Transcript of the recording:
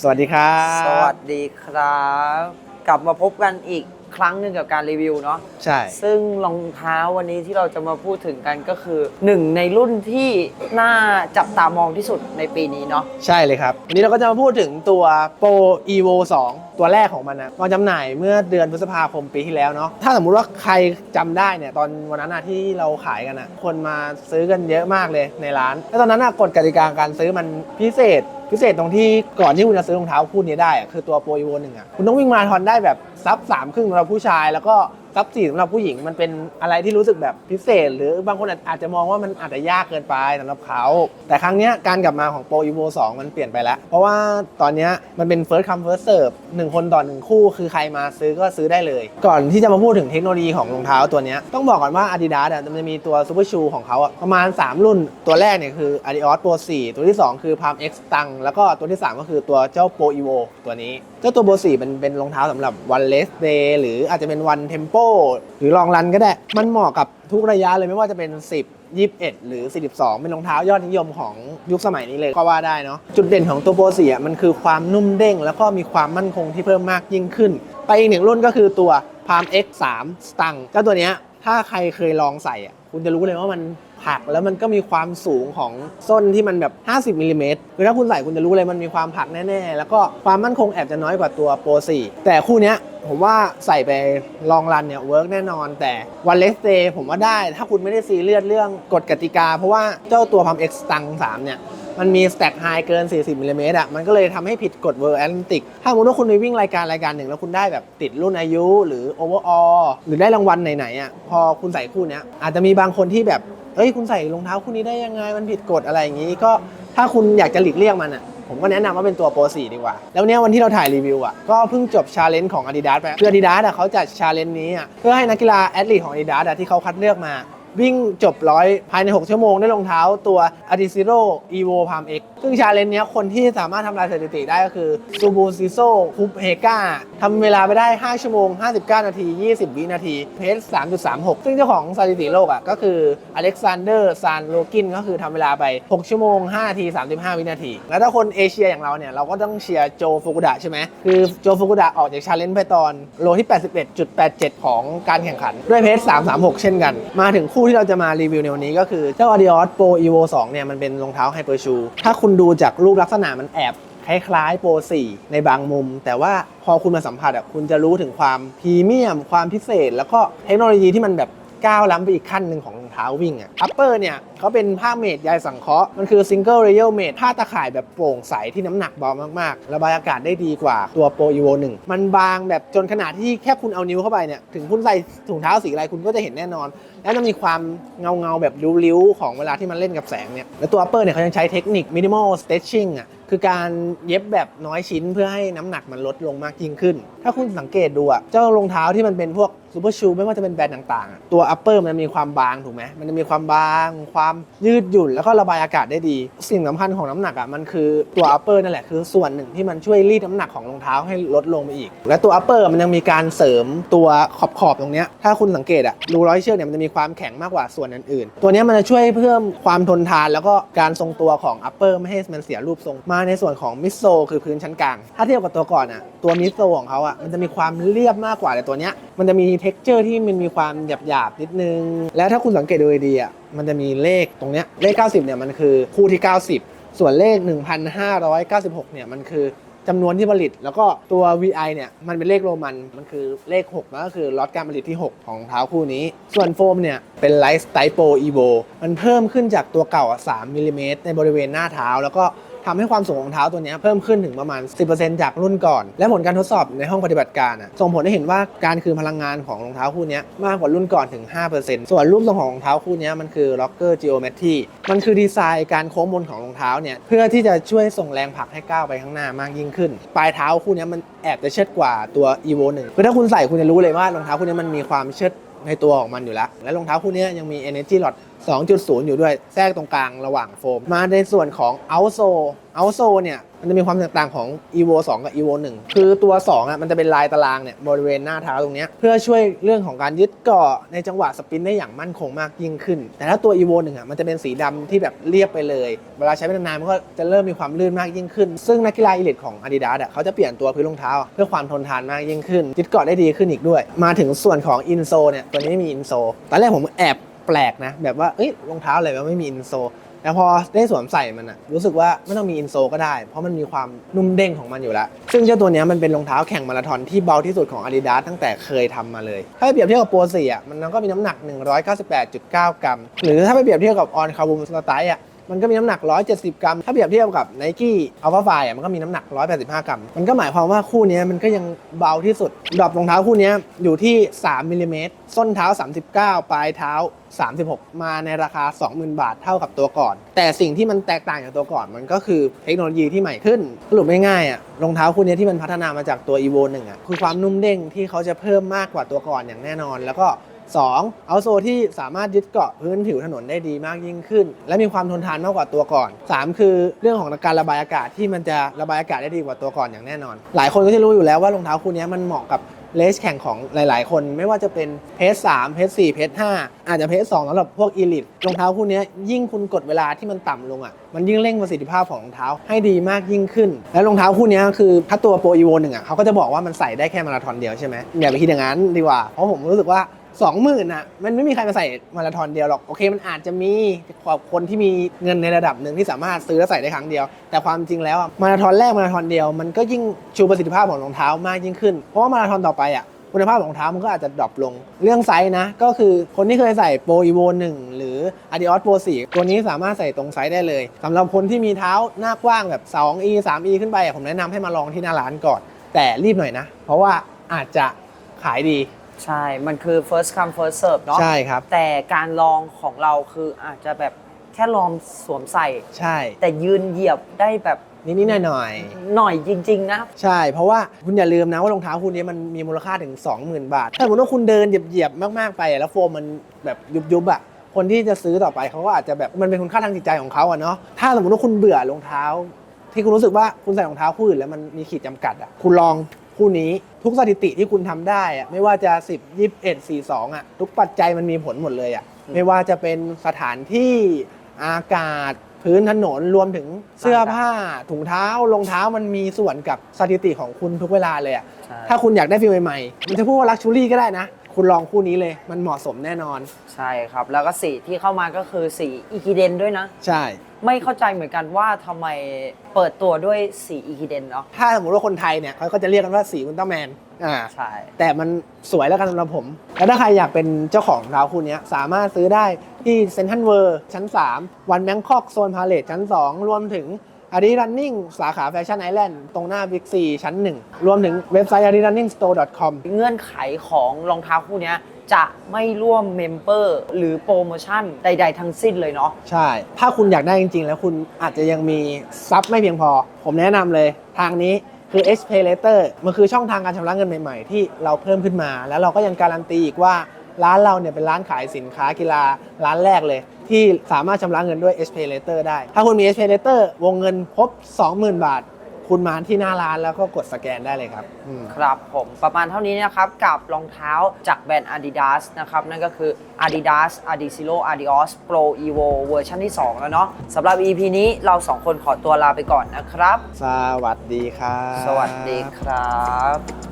สวัสดีครับ สวัสดีครับ กลับมาพบกันอีกครั้งหนึ่งกับการรีวิวเนาะใช่ ซึ่งรองเท้าวันนี้ที่เราจะมาพูดถึงกันก็คือหนึ่งในรุ่นที่น่าจับตามองที่สุดในปีนี้เนาะใช่เลยครับ วันนี้เราก็จะมาพูดถึงตัว Pro Evo 2 ตัวแรกของมันนะวางจำหน่ายเมื่อเดือนพฤษภาคมปีที่แล้วเนาะถ้าสมมุติว่าใครจำได้เนี่ยตอนวันนั้นนะที่เราขายกันนะคนมาซื้อกันเยอะมากเลยในร้าน แล้วตอนนั้นนะกฎกติกาการซื้อมันพิเศษ พิเศษตรงที่ก่อนที่คุณจะซื้อรองเท้าคู่นี้ได้อะคือตัวโปรยโวหนึ่งอะคุณต้องวิ่งมาทอนได้แบบซับสามครึ่งสำหรับผู้ชายแล้วก็ ซับสี่สำหรับผู้หญิงมันเป็นอะไรที่รู้สึกแบบพิเศษ หรือบางคนอาจจะมองว่ามันอาจจะยากเกินไปสำหรับเขา แต่ครั้งนี้การกลับมาของ Pro Evo 2มันเปลี่ยนไปแล้ว เพราะว่าตอนนี้มันเป็น first come first serve หนึ่งคนต่อหนึ่งคู่ คือใครมาซื้อก็ซื้อได้เลย ก่อนที่จะมาพูดถึงเทคโนโลยีของรองเท้าตัวนี้ต้องบอกก่อนว่า Adidas อะมันจะมีตัว Super Shoe ของเขาประมาณ 3 รุ่นตัวแรกเนี่ยคือ Adios Pro 4 ตัวที่ 2 คือ Palm X ตังแล้วก็ตัวที่ 3 ก็คือตัวเจ้า Pro Evo ตัวนี้เจ้าตัว Pro 4มันเป็นรองเท้าสำหรับวัน less day หรืออาจจะเป็นวัน tempo หรือลองรันก็ได้ มันเหมาะกับทุกระยะเลยไม่ว่าจะเป็น 10 21 หรือ 42 เป็นรองเท้ายอดนิยมของยุคสมัยนี้เลยก็ว่าได้เนาะจุดเด่นของตัวโปรสี่อะมันคือความนุ่มเด้ง แล้วก็มีความมั่นคงที่เพิ่มมากยิ่งขึ้น ไปอีกหนึ่งรุ่นก็คือตัว Palm X3 Stang เจ้าตัวเนี้ยถ้าใครเคยลองใส่อะคุณจะรู้เลยว่ามัน ผักแล้วมันก็มีความสูงของส้นที่มันแบบ 50มิลลิเมตรคือถ้าคุณใส่คุณจะรู้เลยมันมีความผักแน่ๆ แล้วก็ความมั่นคงแอบจะน้อยกว่าตัวโปร4แต่คู่เนี้ยผมว่าใส่ไปลองรันเนี่ยเวิร์กแน่นอน แต่วันเลสเ a y ผมว่าได้ถ้าคุณไม่ได้ซีเรียสเรื่องกฎกติกา เพราะว่าเจ้าตัวพัม X ตัง3เนี่ยมันมีสแต็กไฮเกิน 40มิลลิเมตรอะ มันก็เลยทำให้ผิดกฎเวอร์แอตแลนติก ถ้าสมมติว่าคุณไปวิ่งรายการรายการหนึ่ง แล้วคุณได้แบบติดรุ่นอายุ หรือโอเวอร์ออหรือได้รางวัลไหนๆอะ พอคุณใส่คู่เนี้ยอาจจะมีบางคนที่แบบ เอ้ยคุณใส่รองเท้าคู่นี้ได้ยังไงมันผิดกฎอะไรอย่างนี้ ก็ถ้าคุณอยากจะหลีกเลี่ยงมันอะผมก็แนะนำว่าเป็นตัวโปร4ดีกว่า แล้วเนี้ยวันที่เราถ่ายรีวิวอะ ก็เพิ่งจบชาเลนจ์ของ Adidas ไปคือ Adidas อะเขาจัดชาเลนจ์นี้อะเพื่อให้นักกีฬาแอดลีทของ Adidas อะที่เขาคัดเลือกมา วิ่งจบร้อยภายใน 6 ชั่วโมงได้รองเท้าตัว a d i z e r o Evo Palm X ซึ่งชาเลนจ์นี้คนที่สามารถทำลายสถิติได้ก็คือ Subu Siso k u p h e g a ทำเวลาไปได้ 5 ชั่วโมง 59 นาที 20 วินาที เพส 3.36 ซึ่งเจ้าของสถิติโลกอะก็คืออเล็กซานเดอร์ซานโลกินก็คือทำเวลาไป 6 ชั่วโมง 5 นาที 35 วินาที แล้วถ้าคนเอเชียอย่างเราเนี่ย เราก็ต้องเชียร์โจฟุกุดะใช่ไหมคือโจฟุกุดะออกจากชาเลนจ์ไปตอนโลที่ 81.87 ของการแข่งขันด้วยเพส 336 เช่นกัน มาถึงคู่ที่เราจะมารีวิวในวันนี้ก็คือ เจ้า Adios Pro Evo 2 เนี่ย มันเป็นรองเท้าไฮเปอร์ชูถ้าคุณดูจากรูปลักษณะมันแอบคล้ายๆโปร4ในบางมุม แต่ว่าพอคุณมาสัมผัสอะคุณจะรู้ถึงความพรีเมียม ความพิเศษ แล้วก็เทคโนโลยีที่มันแบบก้าวล้ำไปอีกขั้นหนึ่งของรองเท้าวิ่งอะอัปเปอร์เนี่ยเขาเป็นผ้าเมดใยสังเคราะห์มันคือซิงเกิลเรเยลเมดผ้าตะข่ายแบบโปร่งใสที่น้ำหนักเบามากๆ ระบายอากาศได้ดีกว่าตัวโปร Evo 1มันบางแบบจนขนาดที่แค่คุณเอานิ้วเข้าไปเนี่ยถึงคุณใส่ถุงเท้าสีอะไรคุณก็จะเห็นแน่นอน แล้วจะมีความเงาเงาๆแบบริ้วๆ ของเวลาที่มันเล่นกับแสงเนี่ยแล้วตัว upper เนี่ยเขายังใช้เทคนิค minimal stretching อะคือการเย็บแบบน้อยชิ้นเพื่อให้น้ำหนักมันลดลงมากยิ่งขึ้น ถ้าคุณสังเกตดูอะเจ้ารองเท้าที่มันเป็นพวกซูเปอร์ชูไม่ว่าจะเป็นแบรนด์ต่างๆอะตัว upper มันมีความบางถูกไหมมันจะมีความบางความยืดหยุ่นแล้วก็ระบายอากาศได้ดี สิ่งสำคัญของน้ำหนักอะมันคือตัว upper นั่นแหละคือส่วนหนึ่งที่มันช่วยรีดน้ำหนักของรองเท้าให้ลดลงไปอีก และตัว upper มันยังมีการเสริมตัวขอบๆตรงเนี้ยถ้าคุณสังเกตอะรูร้อยเชือกเนี่ยมันจะมีความแข็งมากกว่าส่วนอื่นๆ ตัวเนี้ยมันจะช่วยเพิ่มความทนทานแล้วก็การทรงตัวของ upper ไม่ให้มันเสียรูปทรงมาในส่วนของมิโซคือพื้นชั้นกลาง ถ้าเทียบกับตัวก่อนอะตัวมิโซของเขาอะมันจะมีความเรียบมากกว่าแต่ตัวเนี้ย มันจะมี t e x t อร์ที่มันมีความหยาบๆนิดนึง แล้วถ้าคุณสังเกตดูดีอะมันจะมีเลขตรงเนี้ยเลข 90เนี่ยมันคือคู่ที่ 90 ส่วนเลข 1,596เนี่ยมันคือจำนวนที่ผลิต แล้วก็ตัว VI เนี่ยมันเป็นเลขโรมันมันคือเลข6นะก็คือล็อตการผลิตที่ 6 ของเท้าคู่นี้ ส่วนโฟมเนี่ยเป็นไลท์สไตโปอีโบมันเพิ่มขึ้นจากตัวเก่าอะ3มิลลิเมตรในบริเวณหน้าเท้าแล้วก็ ทำให้ความสูงของเท้าตัวนี้เพิ่มขึ้นถึงประมาณ 10%จากรุ่นก่อน และผลการทดสอบในห้องปฏิบัติการส่งผลให้เห็นว่าการคืนพลังงานของรองเท้าคู่นี้มากกว่ารุ่นก่อนถึง 5%ส่วนรูปทรงของรองเท้าคู่นี้มันคือ Rocker Geometry มันคือดีไซน์การโค้งมนของรองเท้าเนี่ยเพื่อที่จะช่วยส่งแรงผลักให้ก้าวไปข้างหน้ามากยิ่งขึ้น ปลายเท้าคู่นี้มันแอบจะเชิดกว่าตัว Evo 1คือถ้าคุณใส่คุณจะรู้เลยว่ารองเท้าคู่นี้มันมีความเชิดในตัวของมันอยู่แล้ว และรองเท้าคู่นี้ยยังมี Energy Lot 2.0 อยู่ด้วยแทรกตรงกลางระหว่างโฟม มาในส่วนของ outsole outsole เนี่ยมันจะมีความแตกต่างของ evo 2 กับ evo 1 คือตัว2อะมันจะเป็นลายตารางเนี่ยบริเวณหน้าเท้าตรงเนี้ยเพื่อช่วยเรื่องของการยึดเกาะในจังหวะสปินได้อย่างมั่นคงมากยิ่งขึ้น แต่ถ้าตัว evo 1อะมันจะเป็นสีดำที่แบบเรียบไปเลย เวลาใช้ไปนานๆมันก็จะเริ่มมีความลื่นมากยิ่งขึ้น ซึ่งนักกีฬาอีลิทของ Adidas อะเขาจะเปลี่ยนตัวพื้นรองเท้า เพื่อความทนทานมากยิ่งขึ้นยึดเกาะได้ดีขึ้นอีกด้วย มาถึงส่วนของอินโซเนี่ยตัวนี้ไม่มีอินโซตอนแรกผมแอบ แปลกนะ แบบว่าเอ้ยรองเท้าอะไรวะไม่มีอินโซแต่พอได้สวมใส่มันอะรู้สึกว่าไม่ต้องมีอินโซก็ได้ เพราะมันมีความนุ่มเด้งของมันอยู่แล้ว ซึ่งเจ้าตัวนี้มันเป็นรองเท้าแข่งมาราธอนที่เบาที่สุดของ Adidas ตั้งแต่เคยทำมาเลย ถ้าเปรียบเทียบกับโปรซี่อะมันก็มีน้ำหนัก 198.9 กรัม หรือถ้าไปเปรียบเทียบกับออนคาบูมสไตล์อะ มันก็มีน้ำหนัก 170 กรัม ถ้าเปรียบเทียบกับ Nike Alpha Fly อะมันก็มีน้ำหนัก 185 กรัม มันก็หมายความว่าคู่นี้มันก็ยังเบาที่สุด ดรอปรองเท้าคู่นี้อยู่ที่ 3มิลลิเมตร ส้นเท้า 39 ปลายเท้า 36 มาในราคา 20,000 บาทเท่ากับตัวก่อน แต่สิ่งที่มันแตกต่างจากตัวก่อนมันก็คือเทคโนโลยีที่ใหม่ขึ้นสรุปง่ายๆอะรองเท้าคู่นี้ที่มันพัฒนามาจากตัว evo 1อะคือความนุ่มเด้งที่เขาจะเพิ่มมากกว่าตัวก่อนอย่างแน่นอน แล้วก็ 2. เอาโซที่สามารถยึดเกาะพื้นผิวถนนได้ดีมากยิ่งขึ้น และมีความทนทานมากกว่าตัวก่อน 3 คือเรื่องของการระบายอากาศที่มันจะระบายอากาศได้ดีกว่าตัวก่อนอย่างแน่นอน หลายคนก็จะรู้อยู่แล้วว่ารองเท้าคู่นี้มันเหมาะกับเลสแข่งของหลาย ๆ คนไม่ว่าจะเป็นเพจ3เพจ4เพจ5อาจจะเพจ2สำหรับพวกอีลิทรองเท้าคู่นี้ยิ่งคุณกดเวลาที่มันต่ำลงอะมันยิ่งเร่งประสิทธิภาพของรองเท้าให้ดีมากยิ่งขึ้น แล้วรองเท้าคู่นี้คือถ้าตัวโปรอีโวหนึ่งอะเขาก็จะบอกว่ามันใส่ได้แค่มาราธอนเดียวใช่ไหมอย่าไปคิดอย่างนั้นดีกว่าเพราะผมรู้สึกว่า สองหมื่นอะ มันไม่มีใครมาใส่มาราธอนเดียวหรอก โอเค มันอาจจะมีคนที่มีเงินในระดับหนึ่งที่สามารถซื้อและใส่ได้ครั้งเดียว แต่ความจริงแล้วอะมาราธอนแรกมาราธอนเดียวมันก็ยิ่งชูประสิทธิภาพของรองเท้ามากยิ่งขึ้น เพราะว่ามาราธอนต่อไปอะคุณภาพของรองเท้ามันก็อาจจะดรอปลง เรื่องไซส์นะ ก็คือคนที่เคยใส่โปรอีโว1หรือ Adios Pro 4 ตัวนี้สามารถใส่ตรงไซส์ได้เลยสำหรับคนที่มีเท้าหน้ากว้างแบบ 2e 3e ขึ้นไปผมแนะนำให้มาลองที่หน้าร้านก่อน แต่รีบหน่อยนะ เพราะว่าอาจจะขายดี ใช่ มันคือ first come first serve เนาะใช่ครับ แต่การลองของเราคืออาจจะแบบแค่ลองสวมใส่ ใช่ แต่ยืนเหยียบได้แบบนิดๆหน่อยหน่อยจริง ๆ นะๆใช่ เพราะว่าคุณอย่าลืมนะว่ารองเท้าคู่นี้มันมีมูลค่าถึง 20,000 บาท ถ้าสมมติว่าคุณเดินเหยียบๆมากๆไปอะแล้วโฟมมันแบบยุบๆอะคนที่จะซื้อต่อไปเขาก็อาจจะแบบมันเป็นคุณค่าทางจิตใจของเขาอะเนาะถ้าสมมติว่าคุณเบื่อรองเท้า ที่คุณรู้สึกว่าคุณใส่รองเท้าคู่อื่นแล้วมันมีขีดจำกัดอะคุณลอง คู่นี้ทุกสถิติที่คุณทำได้อะไม่ว่าจะ 10 21 42อะทุกปัจจัยมันมีผลหมดเลยอะอืมไม่ว่าจะเป็นสถานที่อากาศพื้นถนนรวมถึงเสื้อผ้า ถุงเท้ารองเท้ามันมีส่วนกับสถิติของคุณทุกเวลาเลยอะใช่ถ้าคุณอยากได้ฟีลใหม่ๆมันจะพูดว่าลักชูรี่ก็ได้นะ คุณลองคู่นี้เลย มันเหมาะสมแน่นอน ใช่ครับ แล้วก็สีที่เข้ามาก็คือสีอีกิเดนด้วยนะ ใช่ ไม่เข้าใจเหมือนกันว่าทำไมเปิดตัวด้วยสีอีกิเดนเนาะถ้าสมมติว่าคนไทยเนี่ยเขาก็จะเรียกกันว่าสีอุลตร้าแมนอ่า ใช่ แต่มันสวยแล้วกันสำหรับผม แล้วถ้าใครอยากเป็นเจ้าของรองเท้าคู่เนี้ยสามารถซื้อได้ที่เซนทันเวอร์ชั้น 3 วันแบงคอกโซนพาเลทชั้น 2 รวมถึง อารีรันนิ่งสาขาแฟชั่นไอแลนด์ตรงหน้าบิ๊กซีชั้น1รวมถึงเว็บไซต์ a r i r u n n i n g s t o r e c o m เงื่อนไขของรองเท้าคู่เนี้ยจะไม่ร่วมเมมเบอร์หรือโปรโมชั่นใด ๆ ทั้งสิ้นเลยเนาะใช่ ถ้าคุณอยากได้จริง ๆ แล้วคุณอาจจะยังมีซับไม่เพียงพอ ผมแนะนำเลยทางนี้คือ H Pay Later มันคือช่องทางการชำระเงินใหม่ ๆ ที่เราเพิ่มขึ้นมา แล้วเราก็ยังการันตีอีกว่า ร้านเราเนี่ยเป็นร้านขายสินค้ากีฬาร้านแรกเลย ที่สามารถชำระเงินด้วย H Pay Later ได้ ถ้าคุณมี H Pay Later วงเงินครบ 20,000 บาท คุณมาที่หน้าร้านแล้วก็กดสแกนได้เลยครับอืม ครับผมประมาณเท่านี้นะครับกับรองเท้าจากแบรนด์ Adidas นะครับ นั่นก็คือ Adidas Adizero Adios Pro Evo เวอร์ชันที่ 2 แล้วเนาะสำหรับ EP นี้เราสองคนขอตัวลาไปก่อนนะครับ สวัสดีครับ สวัสดีครับ